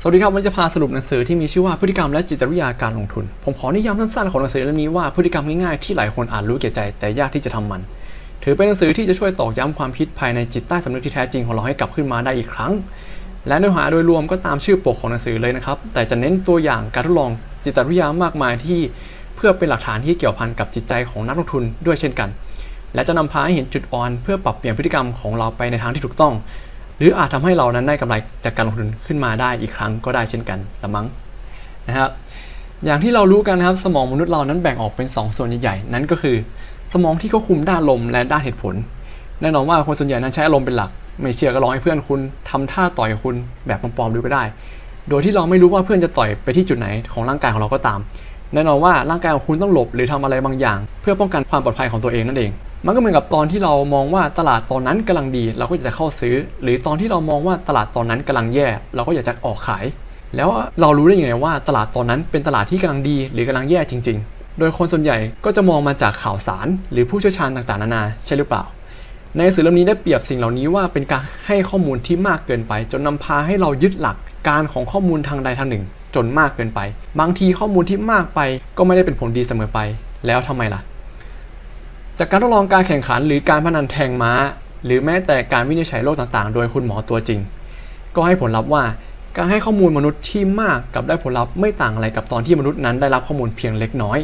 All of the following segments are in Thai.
สวัสดีครับ วันนี้จะพาสรุปหนังสือที่มีชื่อว่าพฤติกรรมและจิตวิทยาการลงทุน ผมขอนิยามสั้นๆของหนังสือเล่มนี้ว่าพฤติกรรมง่ายๆที่หลายคนอาจรู้แก่ใจแต่ยากที่จะทำมัน ถือเป็นหนังสือที่จะช่วยตอกย้ำความคิดภายในจิตใต้สำนึกที่แท้จริงของเราให้กลับขึ้นมาได้อีกครั้ง และเนื้อหาโดยรวมก็ตามชื่อปกของหนังสือเลยนะครับ แต่จะเน้นตัวอย่างการทดลองจิตวิทยามากมายที่เพื่อเป็นหลักฐานที่เกี่ยวพันกับจิตใจของนักลงทุนด้วยเช่นกัน และจะนำพาให้เห็นจุดอ่อน เพื่อปรับเปลี่ยนพฤติกรรมของเราไปในทางที่ถูกต้อง หรืออาจทำให้เรานั้นได้กำไรจากการลงทุนขึ้นมาได้อีกครั้งก็ได้เช่นกันละมั้งนะครับอย่างที่เรารู้กันนะครับสมองมนุษย์เรานั้นแบ่งออกเป็น 2 ส่วนใหญ่ๆนั่นก็คือ สมองที่ควบคุมด้านลมและด้านเหตุผล แน่นอนว่าคนส่วนใหญ่นั้นใช้อารมณ์เป็นหลัก ไม่เชื่อก็ลองให้เพื่อนคุณทำท่าต่อยคุณแบบปลอมๆดูก็ได้ โดยที่เราไม่รู้ว่าเพื่อนจะต่อยไปที่จุดไหนของร่างกายของเราก็ตาม แน่นอนว่าร่างกายของคุณต้องหลบหรือทำอะไรบางอย่าง เพื่อป้องกันความปลอดภัยของตัวเองนั่นเอง มันก็เหมือนกับตอนที่เรามองว่าตลาดตอนนั้นกำลังดี เราก็อยากจะเข้าซื้อ หรือตอนที่เรามองว่าตลาดตอนนั้นกำลังแย่ เราก็อยากจะออกขาย แล้วเรารู้ได้ยังไงว่าตลาดตอนนั้นเป็นตลาดที่กำลังดี หรือกำลังแย่จริง ๆ โดยคนส่วนใหญ่ก็จะมองมาจากข่าวสาร หรือผู้เชี่ยวชาญต่างๆนานาใช่หรือเปล่า ในหนังสือเล่มนี้ได้เปรียบสิ่งเหล่านี้ว่าเป็นการให้ข้อมูลที่มากเกินไป จนนำพาให้เรายึดหลักการของข้อมูลทางใดทางหนึ่ง จนมากเกินไป บางทีข้อมูลที่มากไป ก็ไม่ได้เป็นผลดีเสมอไป แล้วทำไมล่ะ จากการทดลองการแข่งขันหรือการพนันแทงม้า หรือแม้แต่การวินิจฉัยโรคต่างๆ โดยคุณหมอตัวจริง ก็ให้ผลลัพธ์ว่าการให้ข้อมูลมนุษย์ที่มากกับได้ผลลัพธ์ไม่ต่างอะไรกับตอนที่มนุษย์นั้นได้รับข้อมูลเพียงเล็กน้อย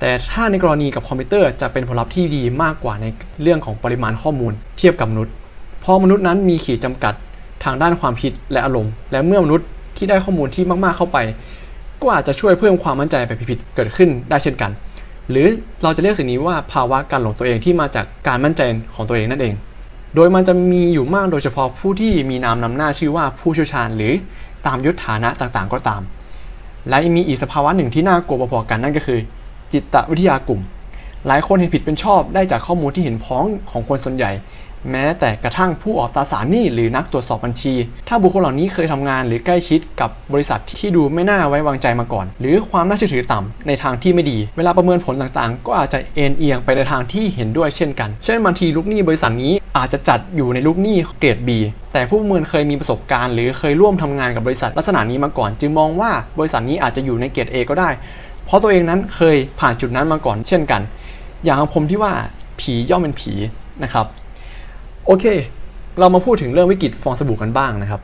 แต่ถ้าในกรณีกับคอมพิวเตอร์จะเป็นผลลัพธ์ที่ดีมากกว่าในเรื่องของปริมาณข้อมูล เทียบกับมนุษย์ เพราะมนุษย์นั้นมีขีดจำกัดทางด้านความคิดและอารมณ์ และเมื่อมนุษย์ที่ได้ข้อมูลที่มากๆเข้าไป ก็อาจจะช่วยเพิ่มความมั่นใจไปผิดๆเกิดขึ้นได้เช่นกัน หรือเราจะเรียกสิ่งนี้ว่าภาวะการหลงตัวเองที่มาจากการมั่นใจของตัวเองนั่นเอง โดยมันจะมีอยู่มากโดยเฉพาะผู้ที่มีนามนำหน้าชื่อว่าผู้เชี่ยวชาญ หรือตามยศฐานะต่างๆ ก็ตาม และมีอีกสภาวะหนึ่งที่น่ากลัวพอๆกันนั่นก็คือ จิตวิทยากลุ่ม หลายคนเห็นผิดเป็นชอบได้จากข้อมูลที่เห็นพ้องของคนส่วนใหญ่ แม้แต่กระทั่งผู้ออกตราสารหนี้หรือนักตรวจสอบบัญชี ถ้าบุคคลเหล่านี้เคยทำงานหรือใกล้ชิดกับบริษัทที่ดูไม่น่าไว้วางใจมาก่อน หรือความน่าเชื่อถือต่ำในทางที่ไม่ดี เวลาประเมินผลต่างๆ ก็อาจจะเอ็นเอียงไปในทางที่เห็นด้วยเช่นกัน เช่นบางทีลูกหนี้บริษัทนี้อาจจะจัดอยู่ในลูกหนี้เกรด B แต่ผู้ประเมินเคยมีประสบการณ์หรือเคยร่วมทำงานกับบริษัทลักษณะนี้มาก่อน จึงมองว่าบริษัทนี้อาจจะอยู่ในเกรด A ก็ได้ เพราะตัวเองนั้นเคยผ่านจุดนั้นมาก่อน เช่นกัน อย่างของผมที่ว่าผีย่อมเป็นผีนะครับ โอเค เรามาพูดถึงเรื่องวิกฤตฟองสบู่กันบ้างนะครับ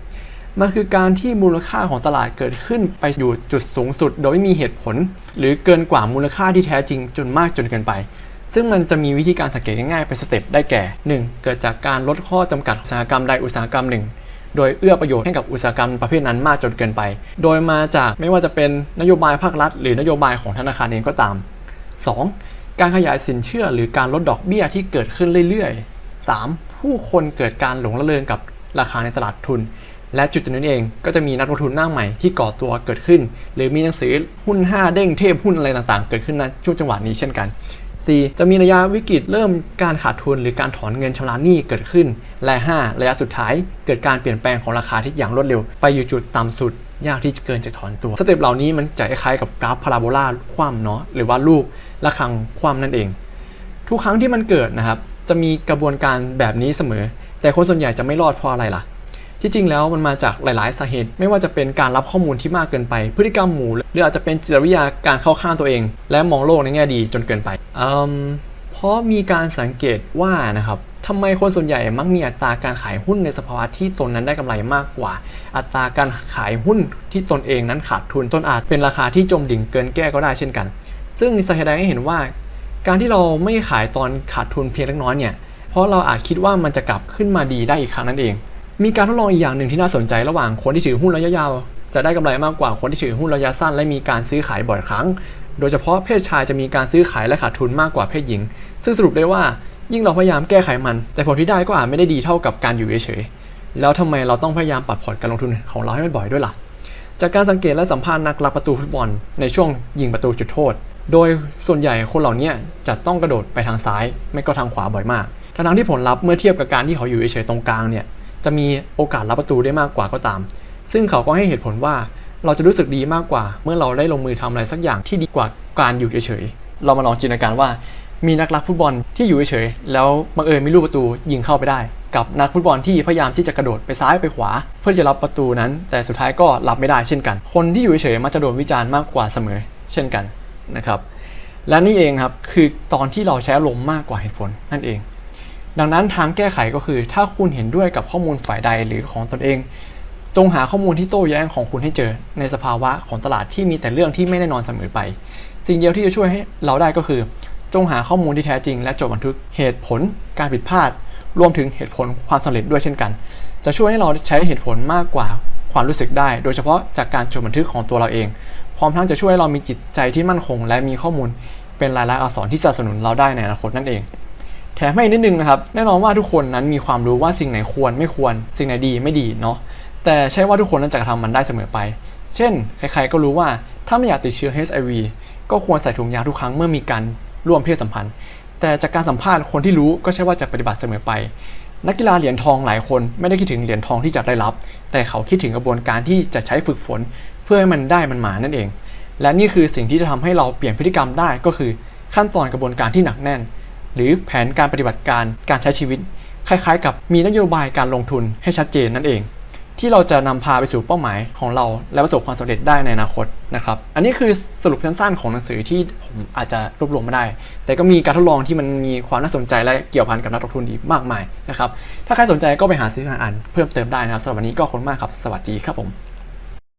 มันคือการที่มูลค่าของตลาดเกิดขึ้นไปอยู่จุดสูงสุด โดยไม่มีเหตุผล หรือเกินกว่ามูลค่าที่แท้จริงจนมากจนเกินไป ซึ่งมันจะมีวิธีการสังเกตง่ายๆเป็นสเต็ปได้แก่ 1. เกิดจากการลดข้อจำกัดอุตสาหกรรมใดอุตสาหกรรมหนึ่ง โดยเอื้อประโยชน์ให้กับอุตสาหกรรมประเภทนั้นมากจนเกินไป โดยมาจากไม่ว่าจะเป็นนโยบายภาครัฐ หรือนโยบายของธนาคารเองก็ตาม 2. การขยายสินเชื่อหรือการลดดอกเบี้ยที่เกิดขึ้นเรื่อยๆ 3. ผู้คนเกิดการหลงระเริงกับราคาในตลาดทุน และจุดนั้นเองก็จะมีนักลงทุนหน้าใหม่ที่ก่อตัวเกิดขึ้น หรือมีหนังสือหุ้น 5 เด้งเทพหุ้นอะไรต่างๆ เกิดขึ้นในช่วงจังหวะนี้เช่นกัน 4. จะมีระยะวิกฤตเริ่มการขาดทุนหรือการถอนเงินชำระหนี้เกิดขึ้น และ 5. ระยะสุดท้ายเกิดการเปลี่ยนแปลงของราคาที่อย่างรวดเร็ว ไปอยู่จุดต่ำสุด ยากที่จะเกินจะถอนตัว สเต็ปเหล่านี้มันจะคล้ายกับกราฟพาราโบลาคว่ำเนาะหรือว่าลูกระฆังคว่ำนั่นเอง ทุกครั้งที่มันเกิดนะครับ จะมีกระบวนการแบบนี้เสมอ แต่คนส่วนใหญ่จะไม่รอดเพราะอะไรล่ะ ที่จริงแล้วมันมาจากหลาย ๆ สาเหตุ ไม่ว่าจะเป็นการรับข้อมูลที่มากเกินไป พฤติกรรมหมู่หรืออาจจะเป็นจิตวิทยาการเข้าข้างตัวเอง และมองโลกในแง่ดีจนเกินไปอืมเพราะมีการสังเกตว่านะครับทำไมคนส่วนใหญ่มักมีอัตราการขายหุ้นในสภาวะที่ตนนั้นได้กำไรมากกว่า อัตราการขายหุ้นที่ตนเองนั้นขาดทุนต้นอาจเป็นราคาที่จมดิ่งเกินแก้ก็ได้เช่นกัน ซึ่งมีสาเหตุใดให้เห็นว่า การที่เราไม่ขายตอนขาดทุนเพียงเล็กน้อยเนี่ยเพราะเราอาจคิดว่ามันจะกลับขึ้นมาดีได้อีกครั้งนั่นเอง มีการทดลองอีกอย่างหนึ่งที่น่าสนใจระหว่างคนที่ถือหุ้นระยะยาวจะได้กำไรมากกว่าคนที่ถือหุ้นระยะสั้นและมีการซื้อขายบ่อยครั้ง โดยเฉพาะเพศชายจะมีการซื้อขายและขาดทุนมากกว่าเพศหญิง ซึ่งสรุปได้ว่ายิ่งเราพยายามแก้ไขมัน แต่ผลที่ได้ก็อาจไม่ได้ดีเท่ากับการอยู่เฉยๆ แล้วทำไมเราต้องพยายามปรับพอร์ตการลงทุนของเราให้มันบ่อยด้วยล่ะ จากการสังเกตและสัมภาษณ์นักรับประตูฟุตบอลในช่วงยิงประตูจุดโทษ โดยส่วนใหญ่คนเหล่านี้จะต้องกระโดดไปทางซ้าย ไม่ก็ทางขวาบ่อยมาก ทั้งที่ผลลัพธ์เมื่อเทียบกับการที่เขาอยู่เฉยๆตรงกลางเนี่ย จะมีโอกาสรับประตูได้มากกว่าก็ตาม ซึ่งเขาก็ให้เหตุผลว่าเราจะรู้สึกดีมากกว่า เมื่อเราได้ลงมือทำอะไรสักอย่างที่ดีกว่าการอยู่เฉยๆ เรามาลองจินตนาการว่า มีนักรักฟุตบอลที่อยู่เฉยๆ แล้วบังเอิญมีลูกประตูยิงเข้าไปได้ กับนักฟุตบอลที่พยายามที่จะกระโดดไปซ้ายไปขวา เพื่อจะรับประตูนั้น แต่สุดท้ายก็รับไม่ได้เช่นกัน คนที่อยู่เฉยๆมักจะโดนวิจารณ์มากกว่าเสมอ เช่นกัน นะครับ และนี่เองครับคือตอนที่เราใช้อารมณ์มากกว่าเหตุผลนั่นเอง ดังนั้นทางแก้ไขก็คือ ถ้าคุณเห็นด้วยกับข้อมูลฝ่ายใดหรือของตนเอง จงหาข้อมูลที่โต้แย้งของคุณให้เจอ ในสภาวะของตลาดที่มีแต่เรื่องที่ไม่แน่นอนเสมอไป สิ่งเดียวที่จะช่วยให้เราได้ก็คือ จงหาข้อมูลที่แท้จริง และจดบันทึกเหตุผล การผิดพลาด รวมถึงเหตุผลความสำเร็จด้วยเช่นกัน จะช่วยให้เราใช้เหตุผลมากกว่าความรู้สึกได้ โดยเฉพาะจากการจดบันทึกของตัวเราเอง พร้อมทั้งจะช่วยให้เรามีจิตใจที่มั่นคง และมีข้อมูลเป็นลายลักษณ์อักษรที่สนับสนุนเราได้ในอนาคตนั่นเอง แถมให้นิดนึงนะครับแน่นอนว่าทุกคนนั้นมีความรู้ว่าสิ่งไหนควรไม่ควร สิ่งไหนดีไม่ดีเนาะแต่ใช่ว่าทุกคนนั้นจะกระทำมันได้เสมอไป เช่น ใครๆก็รู้ว่าถ้าไม่อยากติดเชื้อ HIV ก็ควรใส่ถุงยางทุกครั้งเมื่อมีการร่วมเพศสัมพันธ์ แต่จากการสัมภาษณ์คนที่รู้ก็ใช่ว่าจะปฏิบัติเสมอไป นักกีฬาเหรียญทองหลายคนไม่ได้คิดถึงเหรียญทองที่จะได้รับ แต่เขาคิดถึงกระบวนการที่จะใช้ฝึกฝน พื่อให้มันได้มันมานั่นเอง และนี่คือสิ่งที่จะทำให้เราเปลี่ยนพฤติกรรมได้ก็คือขั้นตอนกระบวนการที่หนักแน่น หรือแผนการปฏิบัติการการใช้ชีวิต คล้ายๆ กับมีนโยบายการลงทุนให้ชัดเจนนั่นเอง ที่เราจะนำพาไปสู่เป้าหมายของเรา และประสบความสำเร็จได้ในอนาคตนะครับอันนี้คือสรุปสั้นๆของหนังสือที่ผมอาจจะรวบรวมไม่ได้ แต่ก็มีการทดลองที่มันมีความน่าสนใจและเกี่ยวพันกับนักลงทุนอีกมากมายนะครับถ้าใครสนใจก็ไปหาซื้อมาอ่านเพิ่มเติมได้นะครับสำหรับวันนี้ก็ขอบคุณมากครับสวัสดีครับผม